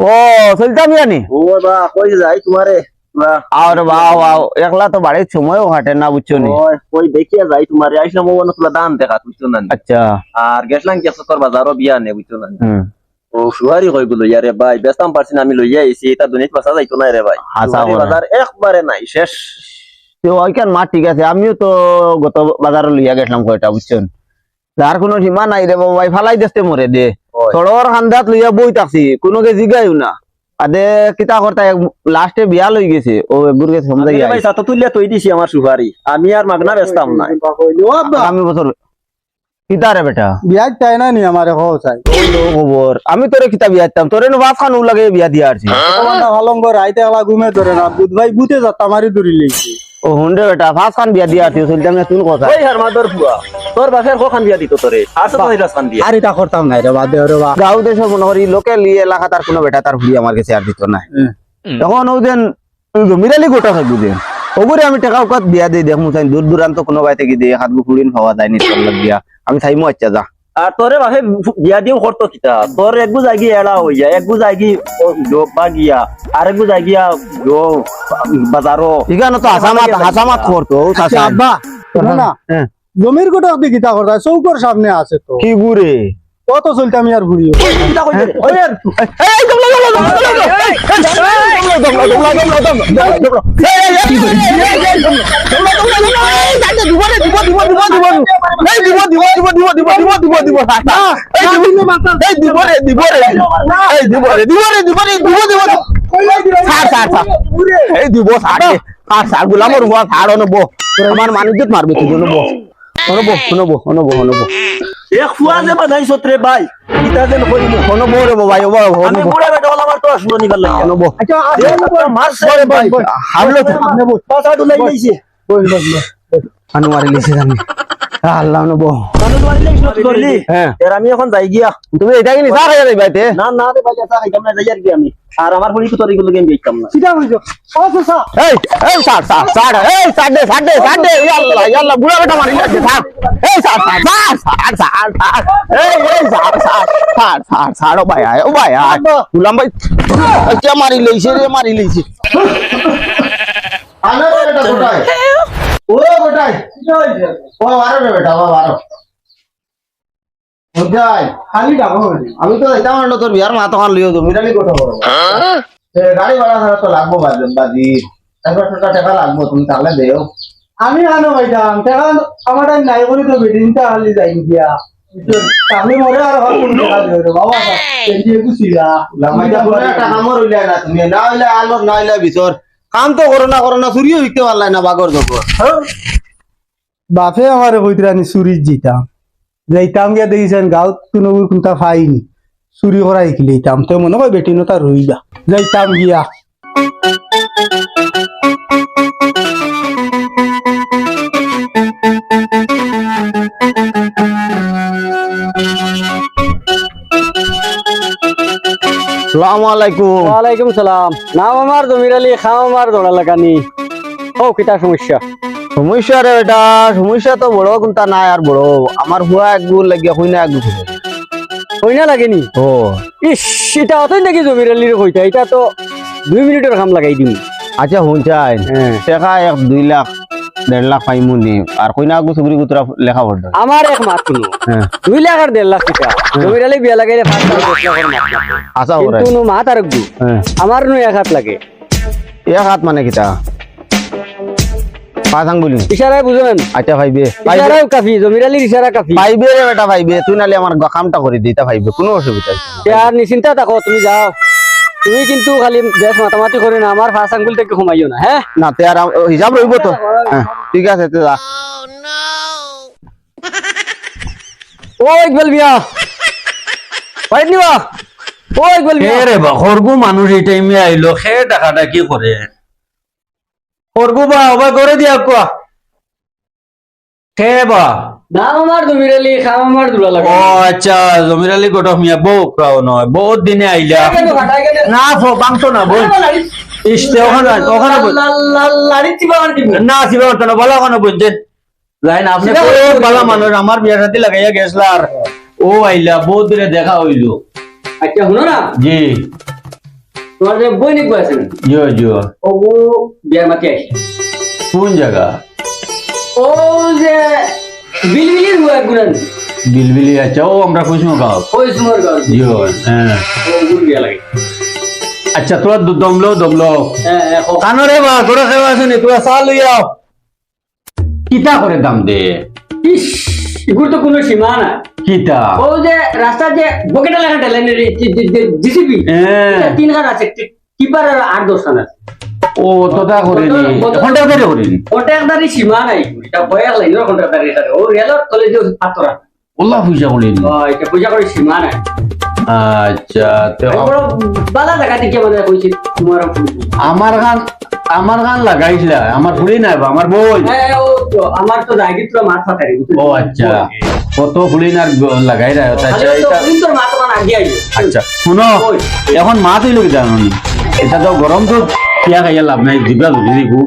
ও চলতাম জানি ও বা কই যাই তোমারে? আর বাও বাও একলা তো বাড়ির সময়ও হাঁটে না বুঝছ নি? ওই দেখিয়া যাই তোমারে আইসলাম ও দাম দেখা বুঝছ না আচ্ছা। আর গেছলাম সত্তর বাজারও বিয়া নে বুঝছ না ও সুহারি গুলো ইয়ারে ভাই পারছি না আমি লইয়া আইছি এটা দুনিয়া বাসা যাইতো না রে ভাই। বলে। বাজার একবারে নাই শেষ। তো ওইখান মা ঠিক আছে আমিও তো গত বাজারে লইয়া গেছিলাম কয়টা বুঝছেন যার কোনো সীমা নাই রে বাবা ভাই ফালাই দেশতে মরে দে। সড়র খান্দাত লইয়া বই থাকছি কোনো কে জিগাইও না। আদে কিতা করতা লাস্টে বিয়া লই গেছে ও এগুর গেছে সমজা আমি ভাই সাত তুলিয়া তৈ দিছি আমার সুহারি আমি আর মাগনা ব্যস্তাম নাই। আমি বছর কিতা রে বেটা? বিয়া চাই না নি আমারে হো চাই। ওবর আমি তোরে কিতা বিয়া দিতাম? তোরে নো বাপ খান লাগে বিয়া দিয়া আরছি তোমার ভালঙ্গ রাইতে এলা ঘুমে তোরে না। বুধ ভাই বুতে যাত্তা মারি ধরি লেছি। ও হুন্ডে বেটা ফাস খান বিয়া দিয়া আরছি চলতাম না তুই কথা। ওই হার মাদর ফুয়া তোর বাপের কখান বিয়া দিত তোরে? আছে তো হিরাস খান বিয়া। আর এটা করতাম নাই রে বাদে রে বা গাঁও দেশে মনে করি লোকেল এলাকা তার কোনো বেটা তার ভুড়ি আমার কাছে আর দিত না। তখন ও যেন জমিরালি গোটা থাকব যেন ওগুরে আমি টাকা উকাত বিয়া দিয়ে দেখমু চাই দূর দূরান্ত কোনো বাই থেকে দিয়ে হাত গুড়িন পাওয়া যায় নি তোর দিয়া আমি চাইমু আচ্ছা যা। আর তোরে বাপে বিয়া দিও করতো কিতা? তোর একগু জায়গি এলা হই যায় একগু জায়গি জব বা গিয়া আর একগু জায়গিয়া জো বাজারও। এখানে তো হাসামাত হাসামাত করতো আচ্ছা, আব্বা না হ্যাঁ। জমির গোটা গীতা করতা চৌকর সামনে আছে তো। কি গুরে কত চলতে আমি আর ঘুরিও দিব সার গুলাম সার অনব আমার মানুষ মারবে শুনব শুনব শুনব শুনব এক ফুয়া যে বানাইছ রে ভাই। ইটা যেন করি হন বড় ভাই ও বড় আমি বুড়া বেটা হল আমার তো আসলো নি গেল হন আচ্ছা মারছে রে ভাই। হামলো পাছা ডুলাই লইছে। বল বল আনোয়ারে লিছে জানি। আল্লাহ নব মানুষ মারি লাইছ তুই করলি হ্যাঁ এর আমি এখন যাই গিয়া তুমি এটা কি নিশা খাইয়া যাইবাইতে না না রে ভাই এটা খাইতাম না যাই আর কি আমি আর আমার পরি তোর এগুলো গেম দেখতাম না সিধা হইছো ও সসা এই এই সাড় সাড় সাড় এই সাড় দে সাড় দে সাড় দে ইয়াল্লা ইয়াল্লা বুড়া বেটা মারি লাগছে সাড় এই সাড় সাড় সাড় সাড় সাড় সাড় এই এই সাড় সাড় সাড় সাড় সাড় ও ভাই আয় ও ভাই আয় গুলাম ভাই কে মারি লইছে রে মারি লইছে আনে রে বেটা গোটাই ও ও রে বেটা ও আমি তো এটা মানলো তোর বিয়ার মা তখন লিও তো মিরালি কোটা বড় গাড়ি ভাড়া ছাড়া তো লাগবো বাজি বাজি একবার টাকা টাকা লাগবো তুমি তাহলে দেও আমি আনো ভাইতাম টাকা আমার নাই বলে তো বেডিনটা হালি যাই দিয়া আমি মরে আর হল কোন টাকা দিও বাবা লামাইটা একটা না তুমি না হইলে আলো না হইলে ভিতর কাম তো করো না করো না চুরিও হইতে পারলাই না বাগর জবর বাপে আমার কইতরানি চুরি জিতাম যাইতাম গিয়া দেখিছেন গাঁত কোনো কোনটা পাইনি চুরি করা শিকিলাম তো মনে হয় বেটি নতা যা। যাইতাম গিয়া। আলাইকুম। ওয়ালাইকুম সালাম। নাম আমার জমির আলী খাম আমার দৌড়া লাগানি ও সমস্যা? সমস্যা রে এটা সমস্যা তো বড় কোনটা নাই আর বড়। আমার হুয়া এক গুল লাগিয়া হই না এক গুল লাগেনি? ও। ইস এটা অতই নাকি জমির আলীর কইতা এটা তো দুই মিনিটের কাম লাগাই দিম। আচ্ছা হুন চাই। হ্যাঁ। টাকা এক দুই লাখ। দেড় লাখ আর কইনা আগু সুগুরি গুতরা লেখা পড়তো আমার এক মাত হ্যাঁ। দুই লাখ আর দেড় লাখ টাকা। জমির আলী বিয়া লাগাইলে পাঁচ লাখ দশ লাখের মাত কিন্তু মাত আর একদু। হ্যাঁ। আমার এক হাত লাগে। এক হাত মানে কিতা? পাঁচ আঙ্গুলি ইশারায় বুঝেন। আচ্ছা ভাইবে। ইশারাও কাফি জমির আলীর ইশারা কাফি। পাইবে রে বেটা পাইবে তুই নালে আমার কামটা করে দিতা পাইবে কোনো অসুবিধা নাই। আর নিশ্চিন্তা থাকো তুমি যাও। তুমি কিন্তু খালি বেশ মাতামাতি করে না আমার ফাঁস আঙ্গুল থেকে ঘুমাইও না হ্যাঁ না তে আর আম- হিসাব রইব তো। হ্যাঁ ঠিক আছে তে যা। ও ইকবাল মিয়া। বাইর নিবা ও ইকবাল মিয়া। রে বা সর্গু মানুষ এই টাইমে আইলো সে টাকাটা কি করে সর্গু বা অবা করে দিয়া কোৱা। খে বা নাম আমার জমিরালি খাম আমার দুলা লাগে। ও আচ্ছা জমির আলী গটক মিয়া বউ ক্রাও নয় বহুত দিনে আইলা না ফো বাংতো না বল ইস্তে ওখানে ওখানে বল। লাড়ি চিবা আর দিব না শিবা করতো না বলো ওখানে বুঝছেন লাইন আপনি। ভালো মানুষ আমার বিয়া সাথে লাগাইয়া গেছলা আর ও আইলা বহুত দিনে দেখা হইল আচ্ছা শুনো না। জি। তোমার যে বই নিক আছেন জিও জিও ও বিয়ার মাতি আসি কোন জায়গা ও যে বিলবিলির হুয়া গুণান বিলবিলি আচ্ছা ও আমরা কুসমো গাঁও? সুমর গাঁও। জিও হ্যাঁ। ও লাগে। আচ্ছা তোরা দমলো দমলো। হ্যাঁ কানরে বা তোরা খেয়ে আসেনি তোরা চা লইয়াও কিতা করে দাম দে? ইস এগুলো তো কোনো সীমা নাই। কিতা? ও যে রাস্তা যে বকেটা লাগা ঢেলেন জিসিবি হ্যাঁ। তিন খান আছে কিপার আর আট দশ আছে। ও তোতা করিনি। করে করিনি। সীমা নাই। এটা বয়াক লাইনের কন্ট্রাক্টারি সাথে ও রেলর এটা করে সীমা নাই। আচ্ছা তো বালা জায়গা থেকে মানে কইছি তোমার আমার গান আমার গান লাগাইছিলা। আমার ফুড়ি নাই আমার বই হ্যাঁ তো আমার তো রাগিত মাছ ফাটারি ও আচ্ছা। কত ফুড়ি না লাগাই রায় আচ্ছা এটা তোর মাথা আগে আইলো আচ্ছা শুনো এখন মা তুই লোক জানো এটা তো গরম তো কিয়া খাইয়া লাভ নাই দিবা ধরি খুব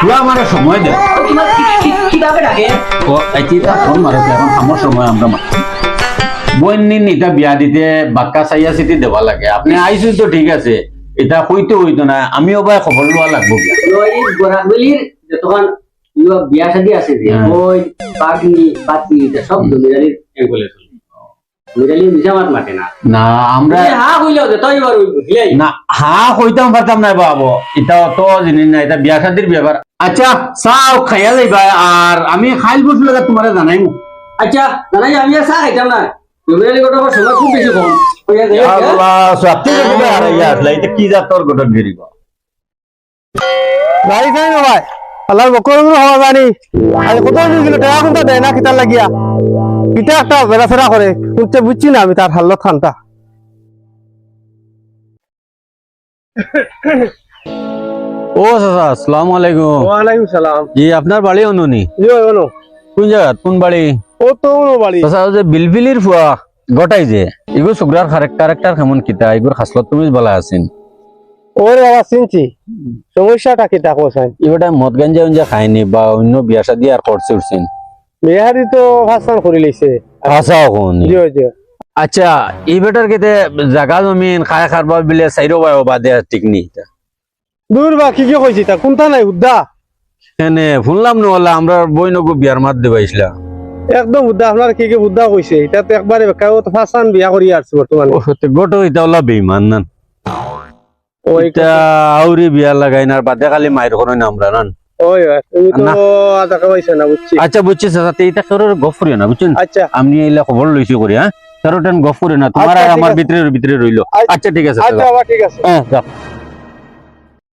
পুরা সময় দে। তোমার কি- কি- কীভাবে ডাকে ও আইতি ফোন মারতে এখন আমার সময় আমরা মার বোন এটা বিয়া দিতে বাক্কা চাইয়া চিঠি দেবা লাগে। আপনি আইসুই তো ঠিক আছে। এটা হইতো হইতো না আমিও বা খবর লোৱা লাগবো যতক্ষণ বিয়া শাদি আছে যে হ্যাঁ। ওই পাগনি পাতি সব জমিদারির এঙ্গলে চলে মিশামাত মাতে না। না আমরা হা কইলেও যে তই বার হইব না হা হইতাম পারতাম না বাবু এটা অত জিনিস না এটা বিয়া শাদির ব্যাপার। আচ্ছা চাও খাইয়া যাইবা আর আমি খাইল বসু লাগা তোমার জানাই আচ্ছা জানাই আমি আর চা খাইতাম না। জমিদারি গোটা সময় খুব বেশি কম। আল্লাহ সত্যি কথা আর ইয়া আসলে এটা কি জাতর গঠন গিরিব গাড়ি খাই না ভাই আল্লাহর বকর হওয়া জানি। আজ কত দিন টাকা কোনটা দেয় না কিতার লাগিয়া? কিতা একটা বেড়াফেরা করে। কিন্তু বুঝছি না আমি তার হাল্লত খানটা ও চাচা আসসালামু আলাইকুম। ওয়ালাইকুম সালাম। জি আপনার বাড়ি অনুনি? জি ওনো কোন জায়গা কোন বাড়ি? ও তো ওনো বাড়ি। চাচা যে বিলবিলির ফুয়া গটাই যে এগুলো শুক্রার কারেক্টার কেমন কিতা এগুলো খাসলত তুমি বলা আছেন। ওরে আবার চিনছি সমস্যাটা কিতা কোসাই এবারটা মদ গাঞ্জা খায়নি বা অন্য বিয়া শাদি আর করছে উঠছেন। বিহারি তো ভাষণ করে লইছে আচ্ছা কোন জি জি। আচ্ছা এই বেটার কেতে জাগা জমিন খায় খারবা বিলে চাইরো বায়ো বাদে ঠিক নি দূর বা কি কি কইছি তা কোনটা নাই? উদ্দা? এনে শুনলাম নহলে আমরা বই নগো বিয়ার মাত দেবাইছিলা একদম উদ্দা। আপনার কি কি উদ্দা কইছে এটা তো একবারে বেকার তো ফাসান বিয়া করি আসছে বর্তমানে গোটো এটা ওলা বেইমান না ওই এটা আউরি বিয়া লাগাই না আর বাদে খালি মায়ের কোনো না আমরা না। আচ্ছা বুঝছি কারোর না বুঝছেন? আচ্ছা। আমি এইলা খবর লইছি করি হ্যাঁ? কারও টেন গফ না তোমার আচ্ছা, আর আমার। ভিতরে ভিতরে রইল। আচ্ছা। আচ্ছা ঠিক আছে আচ্ছা ঠিক আছে। হ্যাঁ যাও।